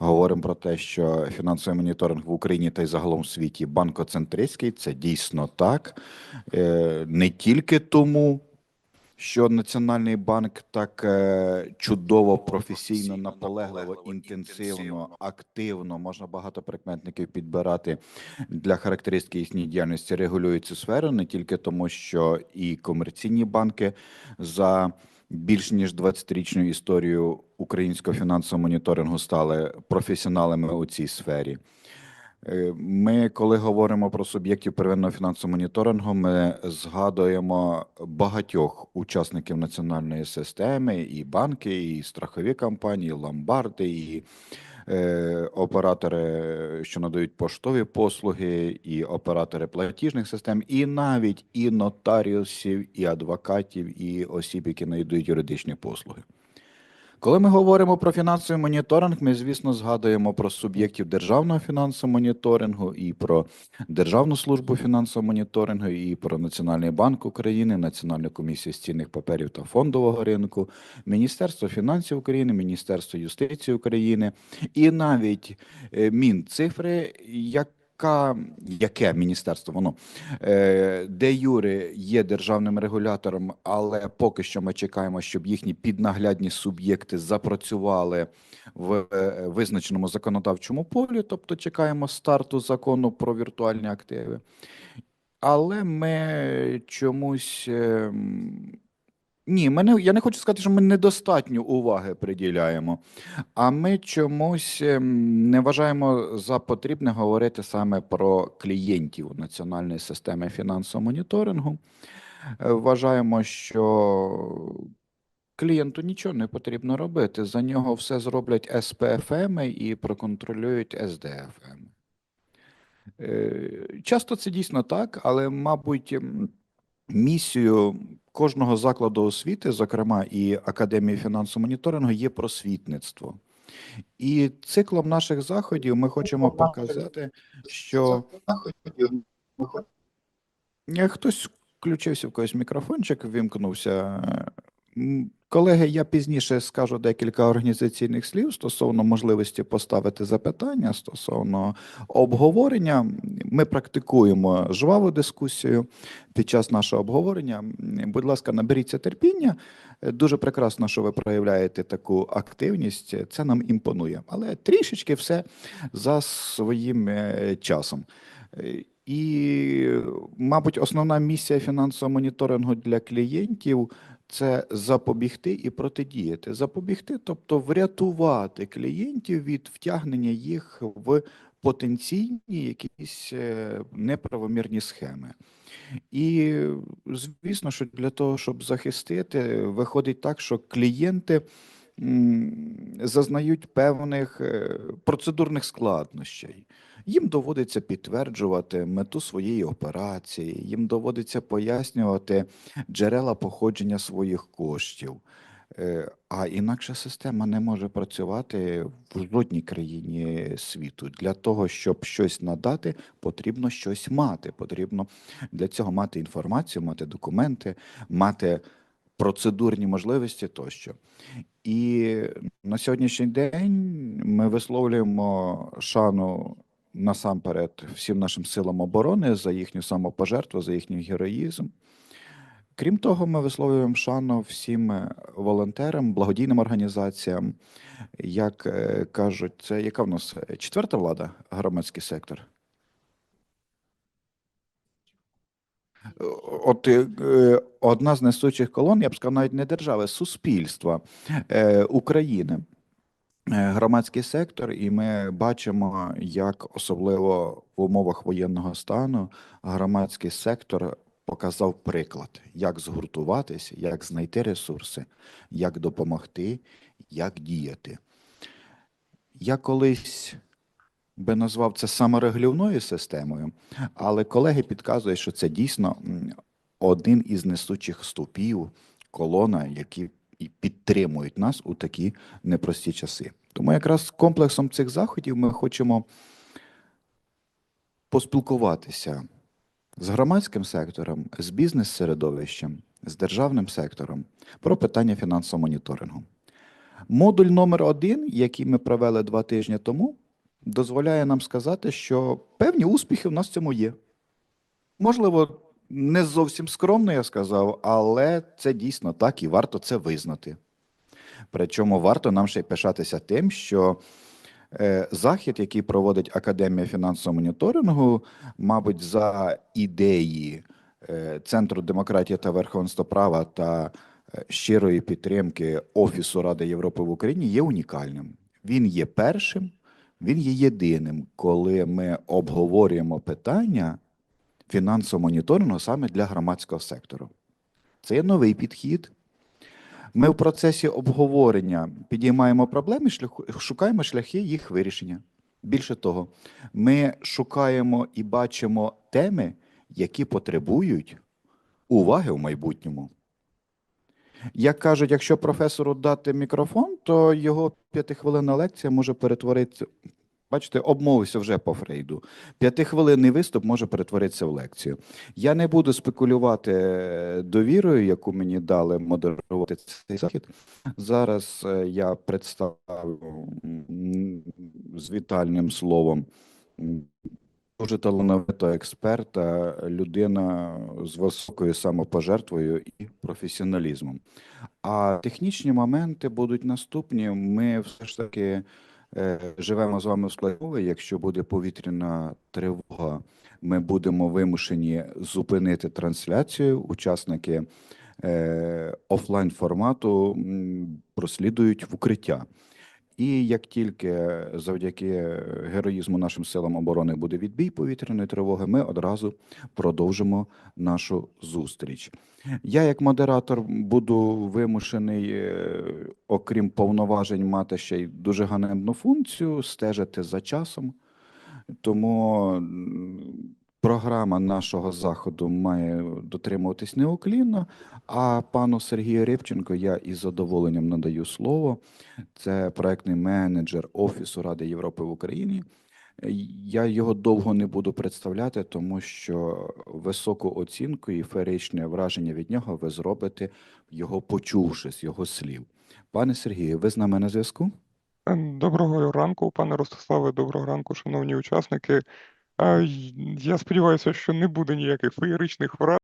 говоримо про те, що фінансовий моніторинг в Україні та й загалом в світі банкоцентристський. Це дійсно так. Е, Не тільки тому, що Національний банк так е, чудово, професійно, наполегливо, інтенсивно, активно, можна багато прикметників підбирати для характеристики їхньої діяльності, регулює цю сферу, не тільки тому, що і комерційні банки за більш ніж 20-річну історію українського фінансового моніторингу стали професіоналами у цій сфері. Е, Ми, коли говоримо про суб'єктів первинного фінансового моніторингу, ми згадуємо багатьох учасників національної системи, і банки, і страхові компанії, і ломбарди, і оператори, що надають поштові послуги, і оператори платіжних систем, і навіть і нотаріусів, і адвокатів, і осіб, які надають юридичні послуги. Коли ми говоримо про фінансовий моніторинг, ми, звісно, згадуємо про суб'єктів державного фінансового моніторингу і про Державну службу фінансового моніторингу, і про Національний банк України, Національну комісію з цінних паперів та фондового ринку, Міністерство фінансів України, Міністерство юстиції України. І навіть е, Мінцифри, як яка, яке міністерство воно е, де Юри є державним регулятором, але поки що ми чекаємо, щоб їхні піднаглядні суб'єкти запрацювали в е, визначеному законодавчому полі, тобто чекаємо старту закону про віртуальні активи. Але ми чомусь. Ем, Ні, ми не, я не хочу сказати, що ми недостатньо уваги приділяємо, а ми чомусь ем, не вважаємо за потрібне говорити саме про клієнтів національної системи фінансового моніторингу. Е, Вважаємо, що клієнту нічого не потрібно робити. За нього все зроблять СПФМ і проконтролюють СДФМ. Е, Часто це дійсно так, але, мабуть, м, місією кожного закладу освіти, зокрема і Академії фінансового моніторингу, є просвітництво. І циклом наших заходів ми хочемо показати, що Е, хтось включився в когось мікрофончик, вимкнувся. Колеги, я пізніше скажу декілька організаційних слів стосовно можливості поставити запитання стосовно обговорення. Ми практикуємо жваву дискусію під час нашого обговорення. Будь ласка, наберіться терпіння. Дуже прекрасно, що ви проявляєте таку активність. Це нам імпонує, але трішечки все за своїм е, часом. І, мабуть, основна місія фінансового моніторингу для клієнтів це запобігти і протидіяти. Запобігти, тобто врятувати клієнтів від втягнення їх в потенційні якісь е, неправомірні схеми. І звісно, що для того, щоб захистити, виходить так, що клієнти зазнають певних е, процедурних складнощей. Їм доводиться підтверджувати мету своєї операції, їм доводиться пояснювати джерела походження своїх коштів. Е, А інакша система не може працювати в жодній країні світу. Для того, щоб щось надати, потрібно щось мати. Потрібно для цього мати інформацію, мати документи, мати процедурні можливості тощо. І на сьогоднішній день ми висловлюємо шану насамперед всім нашим силам оборони за їхню самопожертву, за їхній героїзм. Крім того, ми висловлюємо шану всім е, волонтерам, благодійним організаціям. Як е, кажуть, це яка в нас е, четверта влада, громадський сектор? От одна з несучих колон, я б сказав, навіть не держави, суспільства України. Е, Громадський сектор, і ми бачимо, як особливо в умовах воєнного стану громадський сектор показав приклад, як згуртуватися, як знайти ресурси, як допомогти, як діяти. Я колись би назвав це саморегулівною системою, але колеги підказують, що це дійсно один із несучих стовпів, колона, які і підтримують нас у такі непрості часи. Тому якраз комплексом цих заходів ми хочемо поспілкуватися з громадським сектором, з бізнес-середовищем, з державним сектором про питання фінансового моніторингу. Модуль номер один, який ми провели два тижні тому, дозволяє нам сказати, що певні успіхи в нас в цьому є. Можливо, не зовсім скромно я сказав, але це дійсно так і варто це визнати. Причому варто нам ще й пишатися тим, що е, захід, який проводить Академія фінансового моніторингу, мабуть, за ідеї е, Центру демократії та верховенства права та е, щирої підтримки Офісу Ради Європи в Україні є унікальним. Він є першим, він є єдиним, коли ми обговорюємо питання фінансового моніторингу саме для громадського сектору. Це є новий підхід. Ми в процесі обговорення підіймаємо проблеми, шукаємо шляхи їх вирішення. Більше того, ми шукаємо і бачимо теми, які потребують уваги в майбутньому. Як кажуть, якщо професору дати мікрофон, то його п'ятихвилинна лекція може перетворитися. Бачите, обмовився вже по Фрейду. П'ятихвилинний виступ може перетворитися в лекцію. Я не буду спекулювати е, довірою, яку мені дали модерувати цей захід. Зараз е, я представлю з вітальним словом дуже талановитого експерта, людина з високою самопожертвою і професіоналізмом. А технічні моменти будуть наступні. Ми все ж таки живемо з вами в складові. Якщо буде повітряна тривога, ми будемо вимушені зупинити трансляцію. Учасники е, офлайн формату прослідують в укриття. І як тільки завдяки героїзму нашим силам оборони буде відбій повітряної тривоги, ми одразу продовжимо нашу зустріч. Я, як модератор, буду вимушений, е, окрім повноважень, мати ще й дуже ганебну функцію стежити за часом. Тому програма нашого заходу має дотримуватись неуклінно. А пану Сергію Рибченко я із задоволенням надаю слово. Це проектний менеджер Офісу Ради Європи в Україні. Я його довго не буду представляти, тому що високу оцінку і феєричне враження від нього ви зробите, його почувши з його слів. Пане Сергію, ви з нами на зв'язку? Е, Доброго ранку, пане Ростиславе, доброго ранку, шановні учасники. Е, Я сподіваюся, що не буде ніяких феєричних вражень.